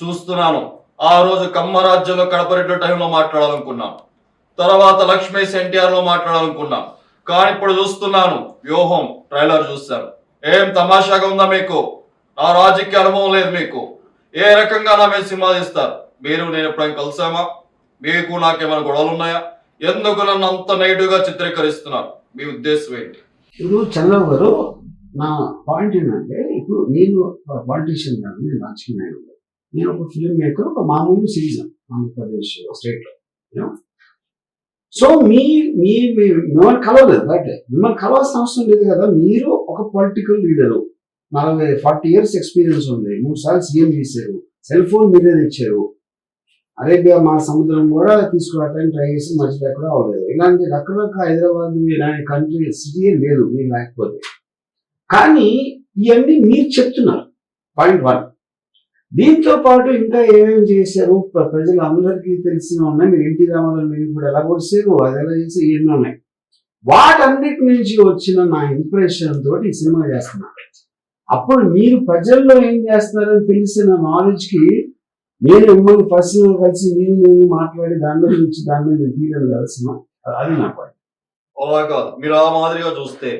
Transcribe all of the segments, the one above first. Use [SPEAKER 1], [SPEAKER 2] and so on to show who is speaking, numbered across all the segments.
[SPEAKER 1] చూస్తున్నాను. ఆ రోజు కమ్మరాజ్యంలో కడపరెడ్డి టైంలో మాట్లాడాలనుకున్నాం. తర్వాత లక్ష్మీస్ ఎన్టీఆర్లో కానీ ఇప్పుడు చూస్తున్నాను. వ్యూహం ట్రైలర్ చూస్తాను ఏం తమాషాగా ఉందా మీకు? నా రాజకీయ అనుభవం లేదు మీకు. ఏ రకంగా నా మీద సినిమా తీస్తారు? మీరు నేను ఎప్పుడైనా కలిసామా? మీకు నాకేమైనా గొడవలు ఉన్నాయా ఎందుకు నన్ను అంత నెగిటివ్గా చిత్రీకరిస్తున్నారు? మీ ఉద్దేశం ఏంటి?
[SPEAKER 2] ఇప్పుడు చంద్రబాబు గారు నా పాయింట్ ఏంటంటే ఇప్పుడు నేను పాలిటీషియన్ కాదు నేను రాజకీయ నాయకుడు. నేను ఒక ఫిల్మ్ మేకర్ ఒక మామూలు సిటిజన్ ఆంధ్రప్రదేశ్ స్టేట్లో సో మీ మీ మిమ్మల్ని కలవలేదు బట్ మిమ్మల్ని కలవాల్సిన అవసరం లేదు కదా మీరు ఒక పొలిటికల్ లీడరు నలభై ఫార్టీ ఇయర్స్ ఎక్స్పీరియన్స్ ఉంది. మూడు సార్లు సీఎం చేశారు. సెల్ ఫోన్ మీరే తెచ్చారు. అరేబియా మా సముద్రం కూడా తీసుకురావడానికి ట్రై చేసి మధ్యలో ఎక్కడ అవ్వలేదు ఇలాంటి రకరకాల హైదరాబాద్ ఇలాంటి కంట్రీ సిటీ లేదు మీరు లేకపోతే. కానీ ఇవన్నీ మీరు చెప్తున్నారు. పాయింట్ వన్ దీంతో పాటు ఇంకా ఏమేమి చేశారు? ప్రజలు అందరికీ తెలిసిన ఉన్నాయి. మీరు ఎన్టీ రామారావు మీరు ఇప్పుడు ఎలా కొడిసారు అది ఎలా చేసి ఇవన్నీ ఉన్నాయి. వాటన్నిటి నుంచి వచ్చిన నా ఇంప్రెషన్ తోటి ఈ సినిమా చేస్తున్నా. అప్పుడు మీరు ప్రజల్లో ఏం చేస్తున్నారని తెలిసిన నాలెడ్జ్కి నేను మిమ్మల్ని పర్సనల్ కలిసి నేను నేను మాట్లాడి దాని గురించి దాని మీద తీయలేదు కదా సినిమా. అది నా పాయింట్
[SPEAKER 1] oh మీరు ఆ మాదిరిగా చూస్తే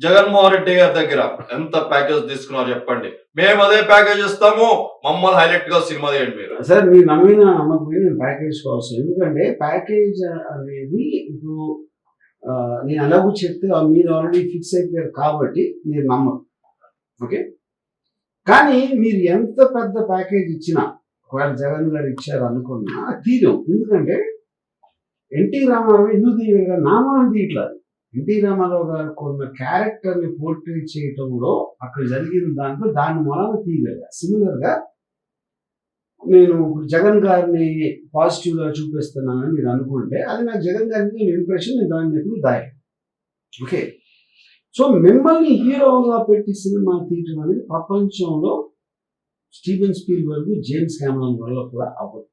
[SPEAKER 1] జగన్మోహన్ రెడ్డి గారి దగ్గర ఎంత ప్యాకేజ్ తీసుకున్నారో చెప్పండి. మేము అదే ప్యాకేజ్ ఇస్తాము. మమ్మల్ని హైలైట్గా సినిమా తీయండి మీరు.
[SPEAKER 2] సార్ మీరు నమ్మిన నమ్మకపోయిన ప్యాకేజ్ కోసం ఎందుకంటే ప్యాకేజ్ అనేది ఇప్పుడు నేను అలాగూ చెప్తే మీరు ఆల్రెడీ ఫిక్స్ అయిపోయారు కాబట్టి మీరు నమ్మరు. ఓకే? కానీ మీరు ఎంత పెద్ద ప్యాకేజ్ ఇచ్చినా ఒకవేళ జగన్ గారు ఇచ్చారు అనుకున్నా తీరు ఎందుకంటే ఎన్టీ రామారావు ఎందుకు తీయలేదు? నామాన్ని తీయట్లేదు. ఎన్టీ రామారావు గారు కొన్న క్యారెక్టర్ని చేయటంలో అక్కడ జరిగిన దాంట్లో దాని మూలన తీయగలిగా. సిమిలర్గా నేను ఇప్పుడు జగన్ గారిని పాజిటివ్గా చూపిస్తున్నానని మీరు అనుకుంటే అది నాకు జగన్ గారికి ఇంప్రెషన్ నేను దాన్ని చెప్పి దాయ ఓకే సో మిమ్మల్ని హీరోగా పెట్టి సినిమా తీయటం అనేది ప్రపంచంలో స్టీవెన్ స్పీల్ వరకు జేమ్స్ క్యామరాన్ వల్ల కూడా అవ్వదు.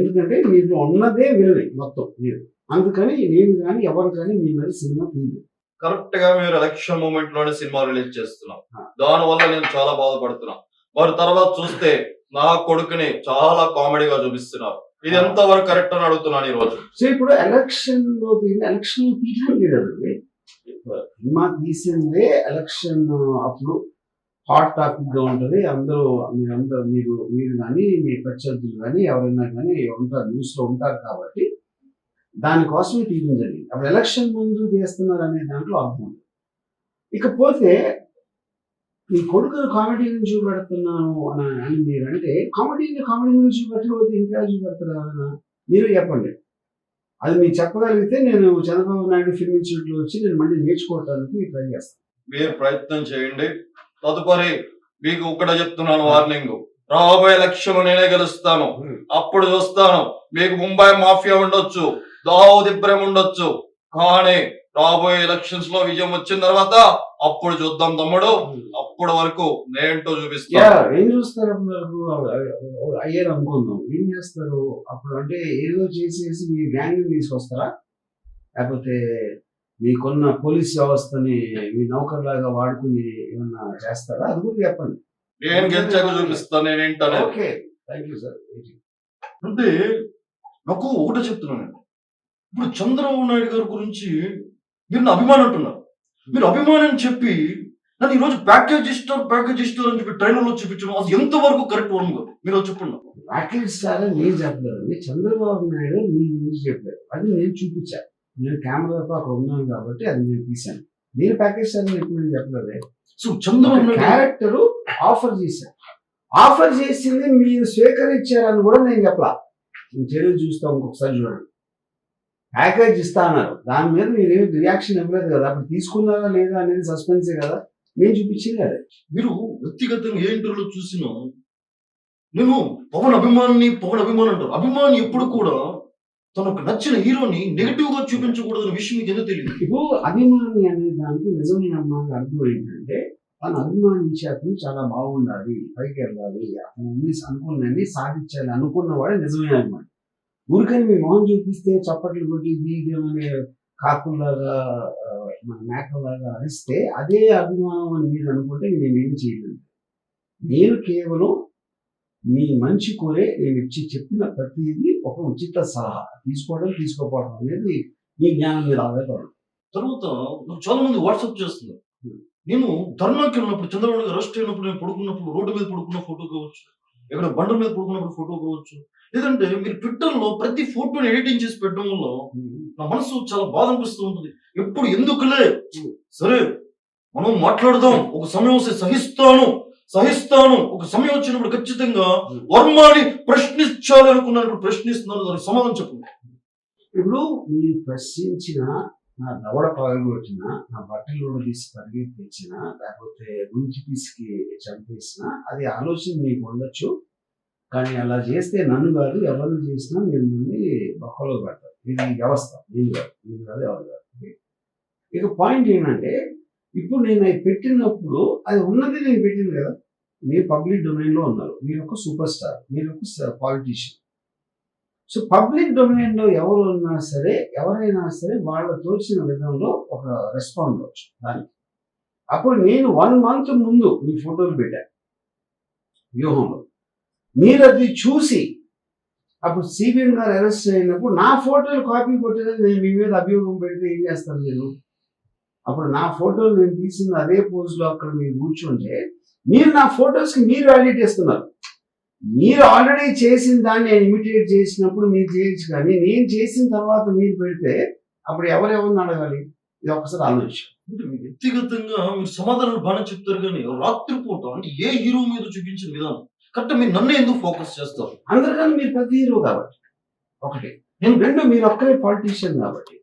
[SPEAKER 2] ఎందుకంటే మీరు ఉన్నదే వినలే మొత్తం మీరు. అందుకని నేను కానీ ఎవరు కానీ మీ మీద సినిమా తీయలేదు.
[SPEAKER 1] కరెక్ట్గా మీరు ఎలక్షన్ మూమెంట్లోనే సినిమా రిలీజ్ చేస్తున్నాం. దాని వల్ల నేను చాలా బాధపడుతున్నా. మరి తర్వాత చూస్తే నా కొడుకుని చాలా కామెడీగా చూపిస్తున్నారు. ఇది ఎంత వరకు కరెక్ట్ అని అడుగుతున్నాను ఈ రోజు
[SPEAKER 2] సో ఇప్పుడు ఎలక్షన్లో ఎలక్షన్ తీయడం లేదండి సినిమా తీసిందే ఎలక్షన్ అప్పుడు హాట్ టాపిక్గా ఉంటది. అందరూ మీరందరూ మీరు మీరు కానీ మీ ప్రత్యర్థులు కానీ ఎవరైనా కానీ ఉంటారు న్యూస్లో ఉంటారు కాబట్టి దానికోసమే తీయడం జరిగింది. అప్పుడు ఎలక్షన్ ముందు చేస్తున్నారు అనే దాంట్లో అర్థం ఉంది. ఇకపోతే మీ కొడుకును కామెడీ నుంచి చూపెడుతున్నాను అని అని మీరు అంటే కామెడీని కామెడీ నుంచి చూపెట్టకపోతే ఇంకా చూపెడతారా మీరు చెప్పండి. అది మీరు చెప్పగలిగితే నేను చంద్రబాబు నాయుడు ఫిల్మ్ ఇన్స్టిట్యూట్లో వచ్చి నేను మళ్ళీ నేర్చుకోవడానికి ట్రై చేస్తాను.
[SPEAKER 1] మీరు ప్రయత్నం చేయండి. తదుపరి మీకు ఇక్కడ చెప్తున్నాను వార్నింగ్. రాబోయే ఎలక్షన్ నేనే గెలుస్తాను. అప్పుడు చూస్తాను. మీకు ముంబై మాఫియా ఉండొచ్చు. దావుద్ ఇబ్రహీం ఉండొచ్చు. కానీ రాబోయే ఎలక్షన్స్లో విజయం వచ్చిన తర్వాత అప్పుడు చూద్దాం తమ్ముడు. అప్పుడు వరకు నేంటో చూపిస్తాను.
[SPEAKER 2] ఏం చూస్తారు అయ్యారు అనుకుందాం ఏం చేస్తారు? అప్పుడు అంటే ఏదో చేసేసి మీ గ్యాంగ్ తీసుకొస్తారా? లేకపోతే మీకున్న పోలీస్ వ్యవస్థని మీ నౌకర్లాగా వాడుకుని ఏమన్నా చేస్తారా? అది కూడా చెప్పండి.
[SPEAKER 1] నేను గెలిచాక చూపిస్తాను
[SPEAKER 2] ఓకే. Thank you sir.
[SPEAKER 1] అంటే నాకు ఒకటే చెప్తున్నాను ఇప్పుడు చంద్రబాబు నాయుడు గారి గురించి మీరు నా అభిమానం అంటున్నారు. మీరు అభిమానం అని చెప్పి నన్ను ఈ రోజు ప్యాకేజ్ ఇస్తారు ప్యాకేజ్ ఇస్తారు అని చెప్పి ట్రైలర్లో చూపించడం అది ఎంతవరకు కరెక్ట్ గారు మీరు చెప్పండి.
[SPEAKER 2] స్టార్ అని నేను చెప్పలేదు చంద్రబాబు నాయుడు మీ గురించి చెప్పారు. అది నేను చూపించాను. నేను కెమెరాతో అక్కడ ఉన్నాను కాబట్టి అది నేను తీశాను. నేను ప్యాకేజ్ అని ఎప్పుడు నేను చెప్పలేదు.
[SPEAKER 1] సో చంద్రబాబు
[SPEAKER 2] క్యారెక్టర్ ఆఫర్ చేశాను ఆఫర్ చేసింది మీరు స్వీకరించారని కూడా నేను చెప్పలా. నేను చర్యలు చూస్తా ఇంకొకసారి చూడండి. ప్యాకేజ్ ఇస్తా అన్నారు. దాని మీద మీరు రియాక్షన్ ఇవ్వలేదు కదా. అప్పుడు తీసుకున్నారా లేదా అనేది సస్పెన్సే కదా. నేను చూపించింది అదే.
[SPEAKER 1] మీరు వ్యక్తిగతంగా ఏ ఇంటర్వ్యూలో చూసినా నేను పవన్ అభిమాని పవన్ అభిమాని అంటారు. అభిమాని ఎప్పుడు కూడా తనకు నచ్చిన హీరోని నెగిటివ్గా చూపించకూడదు విషయం మీకు ఎందుకు తెలియదు?
[SPEAKER 2] ఇప్పుడు అభిమాని అనే దానికి నిజమైన అమ్మాయి అర్థం ఏంటంటే తను అభిమానించే అతను చాలా బాగుండాలి పైకి వెళ్ళాలి అతను అన్ని అనుకున్నన్ని సాధించాలి అనుకున్నవాడే నిజమైన అభిమాని. ఊరికని మీ మొహం చూపిస్తే చప్పట్లు కొట్టి బీగం కాకుల్లాగా కాకులాగా మన మేకలాగా అరిస్తే అదే అభిమానం అని మీరు అనుకుంటే నేనేం చేయలేదు నేను కేవలం మీ మంచి కోరే నేను ఇచ్చి చెప్పిన ప్రతిదీ ఒక ఉచిత సలహా. తీసుకోవడం తీసుకోపోవడం అనేది మీ జ్ఞానం మీద ఆధారపడదు.
[SPEAKER 1] తర్వాత నాకు చాలా మంది వాట్సాప్ చేస్తున్నారు. నేను ధర్నాకి వెళ్ళినప్పుడు చంద్రబాబు అరెస్ట్ అయినప్పుడు నేను పడుకున్నప్పుడు రోడ్డు మీద పడుకున్న ఫోటో కావచ్చు ఎక్కడ బండల మీద పడుకున్నప్పుడు ఫోటో కావచ్చు లేదంటే మీరు ట్విట్టర్లో ప్రతి ఫోటోని ఎడిటింగ్ చేసి పెట్టడం వల్ల నా మనసు చాలా బాధ అనిపిస్తూ ఉంటుంది. ఎప్పుడు ఎందుకులే? సరే మనం మాట్లాడదాం. ఒక సమయం వస్తే సహిస్తాను. సహిస్తాను. ఒక సమయం వచ్చినప్పుడు ఖచ్చితంగా వర్మాని ప్రశ్నించాలి అనుకున్నాను. ఇప్పుడు ప్రశ్నిస్తున్నాను. దానికి సమాధానం చెప్పండి
[SPEAKER 2] ఇప్పుడు మీరు ప్రశ్నించిన నా దవడ పగలగొట్టిన నా బట్టలు తీసి పరిగెత్తించిన లేకపోతే గుంచి తీసుకి చంపేసిన అది ఆలోచన మీకు ఉండొచ్చు. కానీ అలా చేస్తే నన్ను కాదు ఎవరిని చేసినా మీరు నుండి బొక్కలో పెడతారు. ఇది వ్యవస్థ. నేను కాదు. నేను కాదు ఎవరు కాదు? ఇక పాయింట్ ఏంటంటే ఇప్పుడు నేను అది పెట్టినప్పుడు అది ఉన్నది నేను పెట్టింది కదా. మీరు పబ్లిక్ డొమైన్లో ఉన్నారు. మీరు ఒక సూపర్ స్టార్ మీరు ఒక పాలిటీషియన్ సో పబ్లిక్ డొమైన్లో ఎవరు ఉన్నా సరే ఎవరైనా సరే వాళ్ళ తోచిన విధంలో ఒక రెస్పాండ్ అవ్వచ్చు దానికి. అప్పుడు నేను వన్ మంత్ ముందు మీ ఫోటోలు పెట్టాను వ్యూహంలో. మీరు అది చూసి అప్పుడు సిబిఎం గారు అరెస్ట్ అయినప్పుడు నా ఫోటోలు కాపీ కొట్టేది నేను మీ మీద అభియోగం పెడితే ఏం చేస్తాను నేను? అప్పుడు నా ఫోటోలు నేను తీసిన అదే పోజ్లో అక్కడ మీరు కూర్చుంటే మీరు నా ఫొటోస్కి మీరు వాల్యూట్ ఇస్తున్నారు మీరు ఆల్రెడీ చేసిన దాన్ని నేను ఇమిటేట్ చేసినప్పుడు మీరు చేయొచ్చు కానీ నేను చేసిన తర్వాత మీరు పెడితే అప్పుడు ఎవరెవరిని అడగాలి? ఇది ఒకసారి ఆలోచించు
[SPEAKER 1] అంటే వ్యక్తిగతంగా మీరు సమాధానాలు బాగానే చెప్తారు కానీ రాత్రిపూట అంటే ఏ హీరో మీద చూపించిన విధానం? కరెక్ట్ మీరు నన్ను ఎందుకు ఫోకస్ చేస్తారు?
[SPEAKER 2] అందరికన్నా మీరు ప్రతి హీరో కాబట్టి. ఒకటి. నేను రెండు మీరు ఒక్కరే పాలిటీషియన్ కాబట్టి.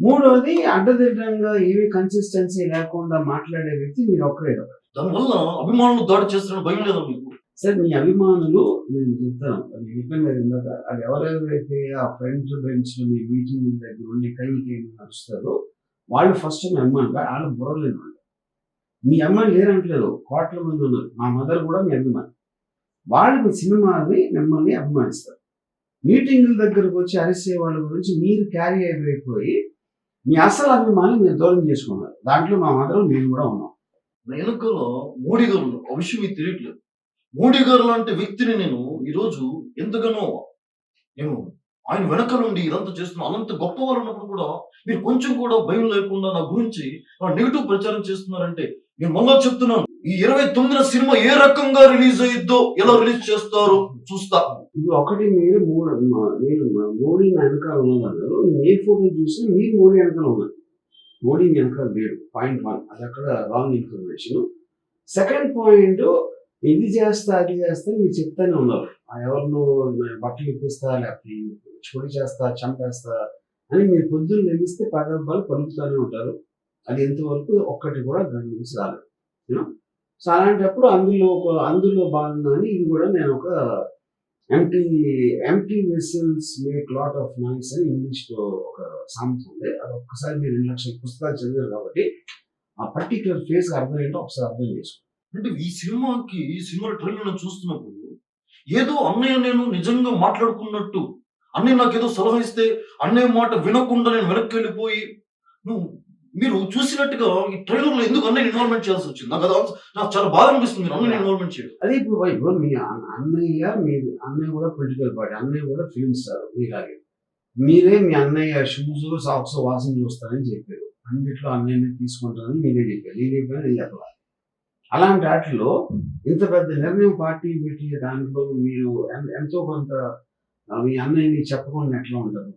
[SPEAKER 2] మూడోది అడ్డదిడ్డంగా ఏవి కన్సిస్టెన్సీ లేకుండా మాట్లాడే వ్యక్తి మీరు ఒక్కరే
[SPEAKER 1] దానివల్ల అభిమానులు దాడి చేస్తారని భయం లేదా మీకు?
[SPEAKER 2] సార్ మీ అభిమానులు నేను చెప్తాను. అది కదా ఇందాక అది ఎవరెవరైతే ఆ ఫ్రెండ్స్ బెంచ్ మీ మీటింగ్ దగ్గర ఉండి కైకి ఏమి నడుస్తారో వాళ్ళు ఫస్ట్ మీ అమ్మాయిలు వాళ్ళు బుర్రలేని వాళ్ళు. మీ అమ్మాయి లేరంటలేదు కోట్ల మంది ఉన్నారు. మా మదర్ కూడా మీ అభిమాని. వాళ్ళు మీ సినిమాని మిమ్మల్ని అభిమానిస్తారు. మీటింగుల దగ్గరకు వచ్చి అరిసే వాళ్ళ గురించి మీరు క్యారీ అయిపోయి మీ అసలు అభిమాని మీరు దూరం చేసుకున్నారు. దాంట్లో మా మదర్ మేము కూడా ఉన్నాం.
[SPEAKER 1] వెనుకలో మోడీగర్లు గారు విషయం మీకు తెలియట్లేదు మోడీగర్లు అంటే వ్యక్తిని నేను ఈరోజు ఎంతగానో నేను ఆయన వెనక నుండి ఇదంతా చేస్తున్నా అనంత గొప్ప వాళ్ళు ఉన్నప్పుడు కూడా మీరు కొంచెం కూడా భయం లేకుండా నా గురించి నెగిటివ్ ప్రచారం చేస్తున్నారంటే నేను మళ్ళా చెప్తున్నాను. ఈ ఇరవై తొమ్మిదిన సినిమా ఏ రకంగా రిలీజ్ అయ్యిద్దో ఎలా రిలీజ్ చేస్తారో చూస్తా.
[SPEAKER 2] ఇప్పుడు ఒకటి మీరు మూడు మీరు మోడీ వెనకాల ఉన్నారు ఏ ఫోటో చూసినా మీరు మోడీ వెనకాల ఉన్నారు. మోడీ వెనకాల లేడు. Point one. అది అక్కడ రాంగ్ ఇన్ఫర్మేషన్ సెకండ్ పాయింట్ ఇది చేస్తా అది చేస్తా మీరు చెప్తానే ఉన్నారు. ఆ ఎవరినో బట్టలు ఇప్పిస్తా లేకపోతే చోటు చేస్తా చంపేస్తా అని మీరు పొద్దున్న లెగిస్తే పదార్థాలు పలుకుతూనే ఉంటారు. అది ఎంతవరకు ఒక్కటి కూడా దాని నుంచి రాలేదు సో అలాంటప్పుడు అందులో ఒక అందులో భాగంగానే ఇది కూడా నేను ఒక empty empty vessels make lot of noise అని ఇంగ్లీష్లో ఒక సామెత ఉంది. అది ఒక్కసారి మీరు రెండు లక్షల పుస్తకాలు చదివారు కాబట్టి ఆ పర్టికులర్ ఫేస్ అర్థం ఏంటో ఒకసారి అర్థం చేసుకోండి.
[SPEAKER 1] అంటే ఈ సినిమాకి ఈ సినిమా ట్రైలర్ నేను చూస్తున్నప్పుడు ఏదో అన్నయ్య నేను నిజంగా మాట్లాడుకున్నట్టు అన్నయ్య నాకు ఏదో సలహా ఇస్తే అన్నయ్య మాట వినకుండా నేను వెనక్కి వెళ్ళిపోయి నువ్వు మీరు చూసినట్టుగా ఈ ట్రైలర్లో ఎందుకు అన్నయ్య ఇన్వాల్వ్మెంట్ చేయాల్సి వచ్చింది? నాకు అది నాకు చాలా బాధ అనిపిస్తుంది మీరు అన్నయ్య ఇన్వాల్వ్మెంట్ చేయడం.
[SPEAKER 2] అదే ఇప్పుడు ఇప్పుడు మీ అన్నయ్య మీ అన్నయ్య కూడా పొలిటికల్ పార్టీ అన్నయ్య కూడా ఫిల్మ్ స్టార్ మీలాగే. మీరే మీ అన్నయ్య షూస్ సాక్స్ వాసన చూస్తారని చెప్పారు. అన్నిట్లో అన్నయ్యని తీసుకుంటారని మీరే చెప్పారు. నేను చెప్పాను నేను చెప్పాలి. అలాంటి వాటిలో ఇంత పెద్ద నిర్ణయం పార్టీ పెట్టి దాంట్లో మీరు ఎంతో కొంత మీ అన్నయ్యని చెప్పకుండా ఎట్లా ఉంటారు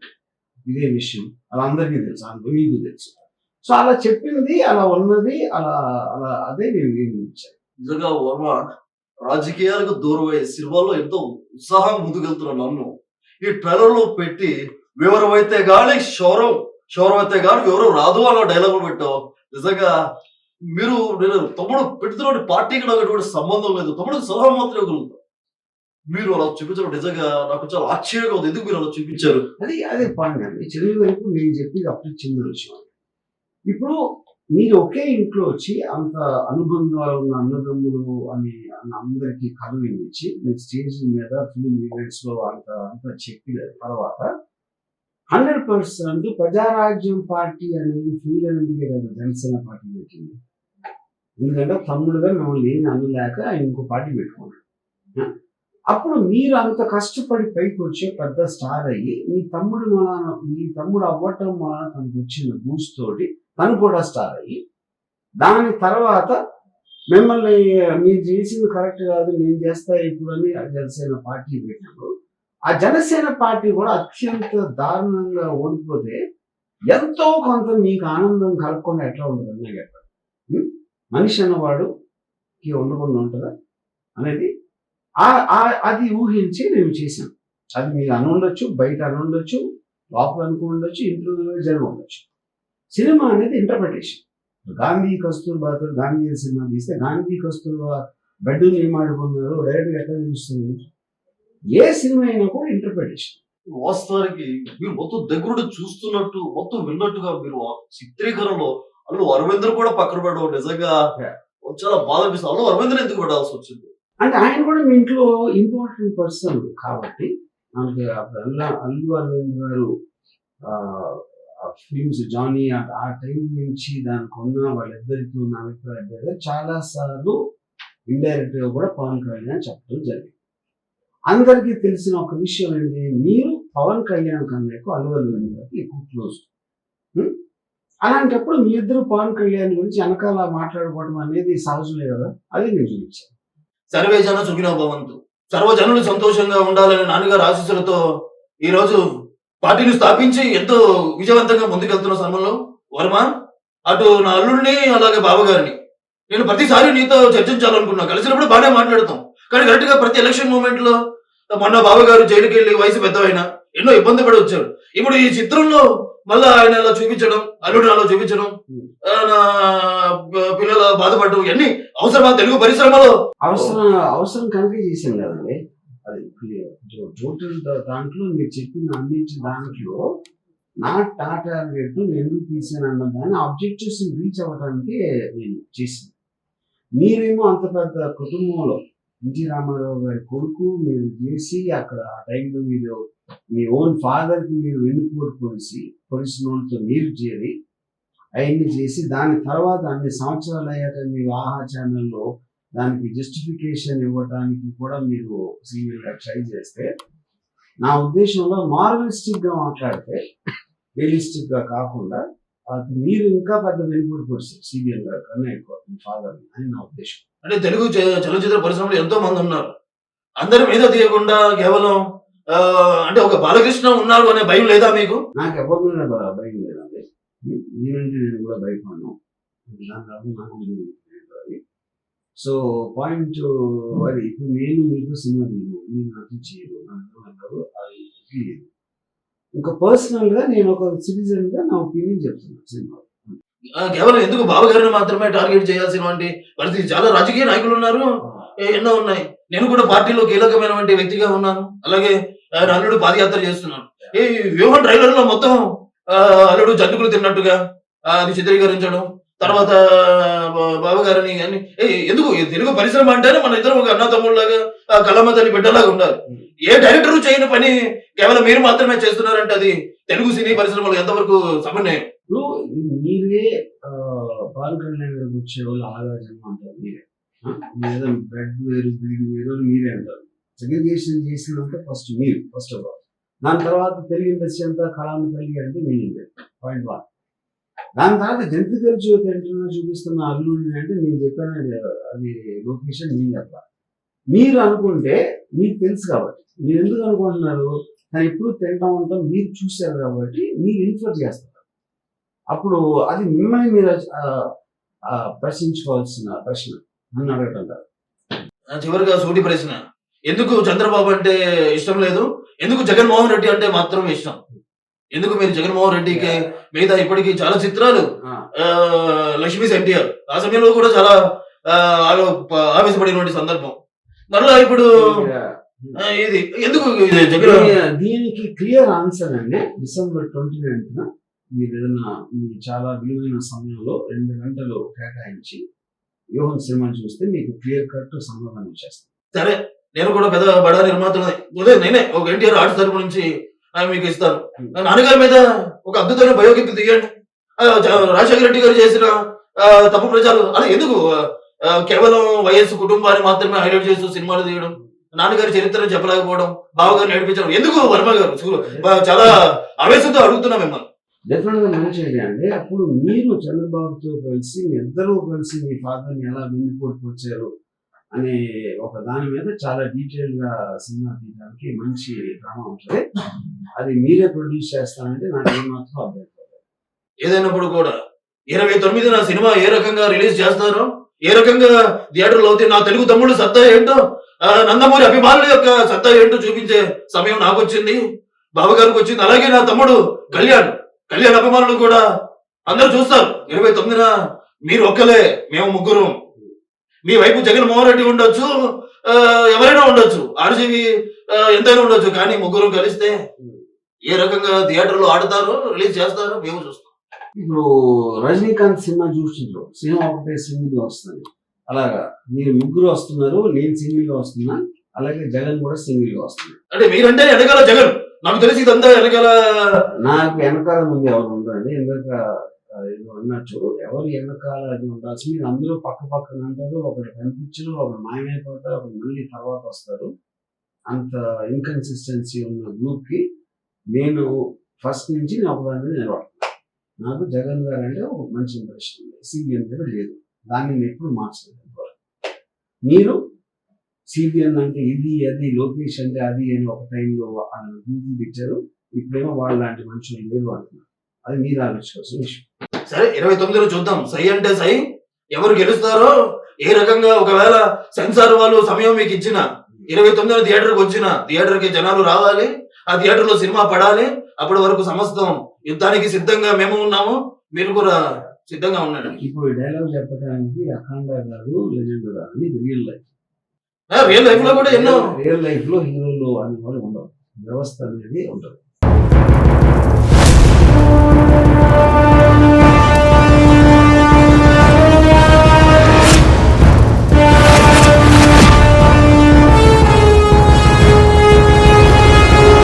[SPEAKER 2] ఇదే విషయం. అలా అందరికీ తెలుసు. అందులో మీకు తెలుసు. సో అలా చెప్పింది అలా ఉన్నది అలా అలా అదే నేను
[SPEAKER 1] నిజంగా వర్మ రాజకీయాలకు దూరం అయ్యే సినిమాలో ఎంతో ఉత్సాహం ముందుకెళ్తున్న నన్ను. ఈ ట్రైలర్లో పెట్టి వివరమైతే గాని శౌరం శౌరం అయితే గాని వివరం రాదు అన్న డైలాగ్ పెట్టావు. నిజంగా మీరు నేను తమ్ముడు పెడుతున్న పార్టీకి నాకు ఎటువంటి సంబంధం లేదు. తమ్ముడు సలహా మాత్రమే ఇవ్వగలుగుతా. మీరు అలా చూపించడం నిజంగా నాకు చాలా ఆశ్చర్యంగా ఉంది. ఎందుకు మీరు అలా చూపించారు?
[SPEAKER 2] అది అదే పాయింట్ అండి. చెరువు వైపు నేను చెప్పేది అప్పుడు చిన్న విషయం. ఇప్పుడు మీరు ఒకే ఇంట్లో వచ్చి అంత అనుబంధాలు ఉన్న అన్నదమ్ములు అని అన్న అందరికీ కథ వినిపించి మీరు స్టేజ్ మీద ఫిలిం ఈవెంట్స్లో అంత అంత చెప్పిన తర్వాత హండ్రెడ్ పర్సెంట్ ప్రజారాజ్యం పార్టీ అనేది ఫీల్ అనేది కదా జనసేన పార్టీ పెట్టింది. ఎందుకంటే తమ్ముడుగా మిమ్మల్ని ఏమి అనలేక ఆయన ఇంకో పార్టీ పెట్టుకున్నాడు. అప్పుడు మీరు అంత కష్టపడి పైకి వచ్చి పెద్ద స్టార్ అయ్యి మీ తమ్ముడు వలన మీ తమ్ముడు అవ్వటం వలన తనకు వచ్చిన బూస్ట్ తోటి తను కూడా స్టార్ అయ్యి దాని తర్వాత మిమ్మల్ని మీరు చేసింది కరెక్ట్ కాదు నేను చేస్తా ఇప్పుడు అని ఆ జనసేన పార్టీ పెట్టినప్పుడు ఆ జనసేన పార్టీ కూడా అత్యంత దారుణంగా ఓడిపోతే ఎంతో కొంత మీకు ఆనందం కలగకుండా ఎట్లా ఉండదు అని మనిషి అన్నవాడుకి ఉండకుండా ఉంటుందా? అనేది అది ఊహించి నేను చేశాను అది మీరు అని ఉండొచ్చు బయట అని ఉండొచ్చు లోపల అనుకో ఉండొచ్చు ఇంట్లో జరిగి ఉండొచ్చు. సినిమా అనేది ఇంటర్ప్రిటేషన్ గాంధీ కస్తూర్బాతో గాంధీ సినిమా తీస్తే గాంధీ కస్తూర్బా బెడ్ ఏమాడుకున్నారు డైరెక్ట్గా ఎట్లా తెలుస్తుంది? ఏ సినిమా అయినా కూడా ఇంటర్ప్రిటేషన్
[SPEAKER 3] వాస్తవానికి మీరు మొత్తం దగ్గరుండి చూస్తున్నట్టు మొత్తం విన్నట్టుగా మీరు చిత్రీకరణలో అల్లు అరవింద్ కూడా పక్కన పడడం నిజంగా. చాలా బాధ అనిపిస్తుంది. అల్లు అరవింద్ ఎందుకు పడాల్సి వచ్చింది?
[SPEAKER 2] అంటే ఆయన కూడా మీ ఇంట్లో ఇంపార్టెంట్ పర్సన్ కాబట్టి మనకి అప్పుడు అల్లా అల్లు అరవింద్ గారు ఫిల్మ్స్ జానీ ఆ- టైం నుంచి దానికి ఉన్న వాళ్ళిద్దరికి ఉన్న అభిప్రాయం చాలా సార్లు ఇండైరెక్ట్గా కూడా పవన్ కళ్యాణ్ చెప్పడం జరిగింది. అందరికీ తెలిసిన ఒక విషయం ఏంటి? మీరు పవన్ కళ్యాణ్ కన్నా ఎక్కువ అల్లు అరవింద్ గారికి ఎక్కువ క్లోజ్ అలాంటప్పుడు మీ ఇద్దరు పవన్ కళ్యాణ్ గురించి వెనకాల మాట్లాడుకోవడం అనేది సహజమే కదా? అది నేను చూపించాను.
[SPEAKER 3] సర్వే జన సుఖినో భవంతు సర్వజనులు సంతోషంగా ఉండాలని నాన్నగారు ఆశీస్సులతో ఈ రోజు పార్టీని స్థాపించి ఎంతో విజయవంతంగా ముందుకెళ్తున్న సమయంలో వర్మ అటు నా అల్లుడిని అలాగే బావగారిని. నేను ప్రతిసారి నీతో చర్చించాలనుకున్నా. కలిసినప్పుడు బాగానే మాట్లాడతాం. కానీ కరెక్ట్గా ప్రతి ఎలక్షన్ మూమెంట్లో మొన్న బావగారు జైలుకి వెళ్ళి వయసు పెద్దవైనా ఎన్నో ఇబ్బంది పడి వచ్చారు ఇప్పుడు ఈ చిత్రంలో మళ్ళా ఆయన అలా చూపించడం అల్లుడు అలా చూపించడం పిల్లల బాధపడడం ఇవన్నీ అవసరమా? తెలుగు పరిశ్రమలో?
[SPEAKER 2] అవసరం అవసరం కనుక చేశాను కదండి. అది టోటల్ దాంట్లో మీరు చెప్పిన అన్నింటి దాంట్లో నా టార్గెట్ నేను ఎందుకు తీసాను అన్న దాన్ని ఆబ్జెక్టివ్స్ రీచ్ అవ్వడానికి నేను చేసింది మీరేమో అంత పెద్ద కుటుంబంలో ఎన్టీ రామారావు గారి కొడుకు మీరు చేసి అక్కడ ఆ టైంలో మీరు మీ ఓన్ ఫాదర్కి మీరు వెన్నుపోటు పొడిసి పొడిసిన వాళ్ళతో మీరు చేరి అవన్నీ చేసి దాని తర్వాత అన్ని సంవత్సరాలు అయ్యాక మీరు ఆహా ఛానల్లో దానికి జస్టిఫికేషన్ ఇవ్వడానికి కూడా మీరు సీరియల్ ట్రై చేస్తే నా ఉద్దేశంలో మార్వలిస్టిక్గా మాట్లాడితే రియలిస్టిక్గా కాకుండా మీరు ఇంకా పెద్ద వెనుకూడి పొడిచారు సీరియల్గా కన్నా ఎక్కువ మీ ఫాదర్ అని నా ఉద్దేశం.
[SPEAKER 3] అంటే తెలుగు చలనచిత్ర పరిశ్రమలో ఎంతో మంది ఉన్నారు. అందరి మీద తీయకుండా కేవలం అంటే ఒక బాలకృష్ణ ఉన్నాడు అనే భయం లేదా మీకు?
[SPEAKER 2] నాకు ఎవరి మీద భయం లేదండి నేనంటే నేను కూడా భయపడను. నాకు సో పాయింట్ అది ఇప్పుడు నేను మీకు సినిమా తీయను. మీరు నాకు చేయరు. నాకు అంటారు అది ఇంకా పర్సనల్గా నేను ఒక సిటిజన్గా నా ఒపీనియన్ చెప్తున్నాను సినిమా
[SPEAKER 3] కేవలం ఎందుకు బావగారిని మాత్రమే టార్గెట్ చేయాల్సినటువంటి పరిస్థితి? చాలా రాజకీయ నాయకులు ఉన్నారు. ఎన్నో ఉన్నాయి. నేను కూడా పార్టీలో కీలకమైనటువంటి వ్యక్తిగా ఉన్నాను. అలాగే అల్లుడు పాదయాత్ర చేస్తున్నాను. ఈ వ్యూహం ట్రైలర్లో మొత్తం ఆ, అల్లుడు జంతుకులు తిన్నట్టుగా అది చిత్రీకరించడం తర్వాత బా- బావగారిని కానీ ఎందుకు? తెలుగు పరిశ్రమ అంటేనే మన ఇద్దరు ఒక అన్న తమ్ముళ్ళలాగా ఆ, తల్లి బిడ్డలాగా ఉండాలి. ఏ డైరెక్టర్ చేయని పని కేవలం మీరు మాత్రమే చేస్తున్నారంటే అది తెలుగు సినీ పరిశ్రమలో ఎంతవరకు సమన్వయం?
[SPEAKER 2] ఇప్పుడు మీరే ఆ, పవన్ కళ్యాణ్ గారికి వచ్చే వాళ్ళు ఆలోచన అంటారు? మీరే. లేదా బ్రెడ్ వేరు బీడ్ వేరు అని మీరే అంటారు. సెగ్రిగేషన్ చేసినంత ఫస్ట్ మీరు ఫస్ట్ ఆఫ్ ఆల్. దాని తర్వాత తెలుగు ఇండస్ట్రీ అంతా కళామ కలిగి అంటే మీనింగ్. Point one. దాని తర్వాత జంతికల్ జ్యోతి ఎంట్రీలో చూపిస్తున్న అల్లుడిని అంటే నేను చెప్పాను అది అది లొకేషన్ నేను చెప్పాలి మీరు అనుకుంటే మీకు తెలుసు కాబట్టి. మీరు ఎందుకు అనుకుంటున్నారు? కానీ ఎప్పుడు తింటా ఉంటాం మీరు చూశారు కాబట్టి మీరు ఇన్ఫర్ చేస్తారు. అప్పుడు అది మిమ్మల్ని మీరు ప్రశ్నించుకోవాల్సిన ప్రశ్న నన్ను అడగటం కాదు.
[SPEAKER 3] చివరిగా సూటి ప్రశ్న. ఎందుకు చంద్రబాబు అంటే ఇష్టం లేదు? ఎందుకు జగన్మోహన్ రెడ్డి అంటే మాత్రం ఇష్టం? ఎందుకు మీరు జగన్మోహన్ రెడ్డికి మిగతా ఇప్పటికీ చాలా చిత్రాలు లక్ష్మీస్ ఎన్టీఆర్ ఆ సమయంలో కూడా చాలా ఆవేశపడినటువంటి సందర్భం. మరలా ఇప్పుడు ఇది ఎందుకు జగన్
[SPEAKER 2] దీనికి క్లియర్ ఆన్సర్ అండి డిసెంబర్ ట్వంటీ నైన్త్ మీరు ఏదైనా చాలా విలువైన సమయంలో రెండు గంటలు కేటాయించి వ్యూహం సినిమా చూస్తే మీకు క్లియర్ కట్ సమాధానం వచ్చేస్తుంది
[SPEAKER 3] సరే నేను కూడా పెద్ద బడా నిర్మాతలు ఉదయం నేనే ఒక ఎన్టీఆర్ ఆర్ట్స్ తరపు నుంచి మీకు ఇస్తాను. నాన్నగారి మీద ఒక అద్భుతమైన బయోపిక్ తీయండి. రాజశేఖర రెడ్డి గారు చేసిన తప్పు ప్రచారం అలా ఎందుకు? కేవలం వయస్సు కుటుంబాన్ని మాత్రమే హైలైట్ చేస్తూ సినిమాలు తీయడం నాన్నగారి చరిత్ర చెప్పలేకపోవడం బావగారిని నడిపించడం ఎందుకు వర్మ గారు? చాలా ఆవేశంతో అడుగుతున్నా మిమ్మల్ని.
[SPEAKER 2] డెఫినెట్గా మంచి అండి. అప్పుడు మీరు చంద్రబాబుతో కలిసి మీ ఇద్దరూ కలిసి మీ ఫాదర్ని ఎలా వెన్నుపోటుకు వచ్చారు అనే ఒక దాని మీద చాలా డీటెయిల్గా సినిమా తీయడానికి మంచి డ్రామా ఉంటుంది. అది మీరే ప్రొడ్యూస్ చేస్తానంటే నాకు ఏమాత్రం అభ్యంతరం
[SPEAKER 3] ఏదైనప్పుడు కూడా ఇరవై తొమ్మిది నా సినిమా ఏ రకంగా రిలీజ్ చేస్తారో ఏ రకంగా థియేటర్లో అవుతాయి నా తెలుగు తమ్ముడు సత్తా ఏంటో నందమూరి అభిమానుల యొక్క సత్తా ఏంటో చూపించే సమయం నాకు వచ్చింది బావగారికి వచ్చింది అలాగే నా తమ్ముడు కళ్యాణ్. కళ్యాణ్ అభిమానులు కూడా అందరూ చూస్తారు. ఇరవై తొమ్మిదిన మీరు ఒక్కలే మేము ముగ్గురు. మీ వైపు జగన్మోహన్ రెడ్డి ఉండొచ్చు ఎవరైనా ఉండొచ్చు. ఆర్జీవి ఎంతైనా ఉండొచ్చు. కానీ ముగ్గురు కలిస్తే ఏ రకంగా థియేటర్లో ఆడతారో రిలీజ్ చేస్తారో మేము చూస్తాం.
[SPEAKER 2] ఇప్పుడు రజనీకాంత్ సినిమా చూసిండ్రు. సినిమా ఒకటే సింగిల్గా వస్తుంది. అలాగా మీరు ముగ్గురు వస్తున్నారు నేను సింగిల్గా వస్తున్నా అలాగే జగన్ కూడా సింగిల్గా వస్తున్నారు.
[SPEAKER 3] అంటే మీరంటే వెనకాల జగన్. నాకు తెలిసి ఇదంతా వెనకాల
[SPEAKER 2] నాకు వెనకాల ముందు ఎవరు ఉండండి ఎందుక ఏదో అన్నట్టు ఎవరు వెనకాల అది ఉండాల్సి మీరు అందరూ పక్క పక్కన ఉంటారు. ఒకటి కనిపించరు ఒకరు మాయమైపోతారు ఒకరు మళ్ళీ తర్వాత వస్తారు. అంత ఇన్కన్సిస్టెన్సీ ఉన్న గ్రూప్కి నేను ఫస్ట్ నుంచి నేను ఒకదాని మీద నిలబడుతున్నాను నాకు జగన్ గారు అంటే ఒక మంచి ఇంప్రెషన్ ఉంది. దగ్గర లేదు. దాన్ని నేను ఎప్పుడు మార్చలేదు. మీరు సిబిఎన్ అంటే ఇది అది లోకేష్ అంటే అది అని ఒక టైంలో గ్రూపులు ఇచ్చారు. ఇప్పుడేమో వాళ్ళ లాంటి మనుషులు లేరు అంటున్నారు. అది మీరు ఆలోచించాల్సిన విషయం.
[SPEAKER 3] సరే ఇరవై తొమ్మిదిలో చూద్దాం. సై అంటే సై. ఎవరు గెలుస్తారో ఏ రకంగా ఒకవేళ సెన్సార్ వాళ్ళు సమయం మీకు ఇచ్చిన ఇరవై తొమ్మిదిన థియేటర్కి వచ్చిన థియేటర్కి జనాలు రావాలి ఆ థియేటర్లో సినిమా పడాలి అప్పటి వరకు సమస్తం యుద్ధానికి సిద్ధంగా మేము ఉన్నాము మీరు కూడా సిద్ధంగా ఉండండి.
[SPEAKER 2] ఇప్పుడు డైలాగ్ చెప్పడానికి అఖండ కాదు లెజెండ్ ఇది రియల్ లైఫ్.
[SPEAKER 3] రియల్ లైఫ్లో కూడా ఎన్నో
[SPEAKER 2] రియల్ లైఫ్లో హీరోలు అనేవాళ్ళు ఉండవు. వ్యవస్థ అనేది ఉండదు.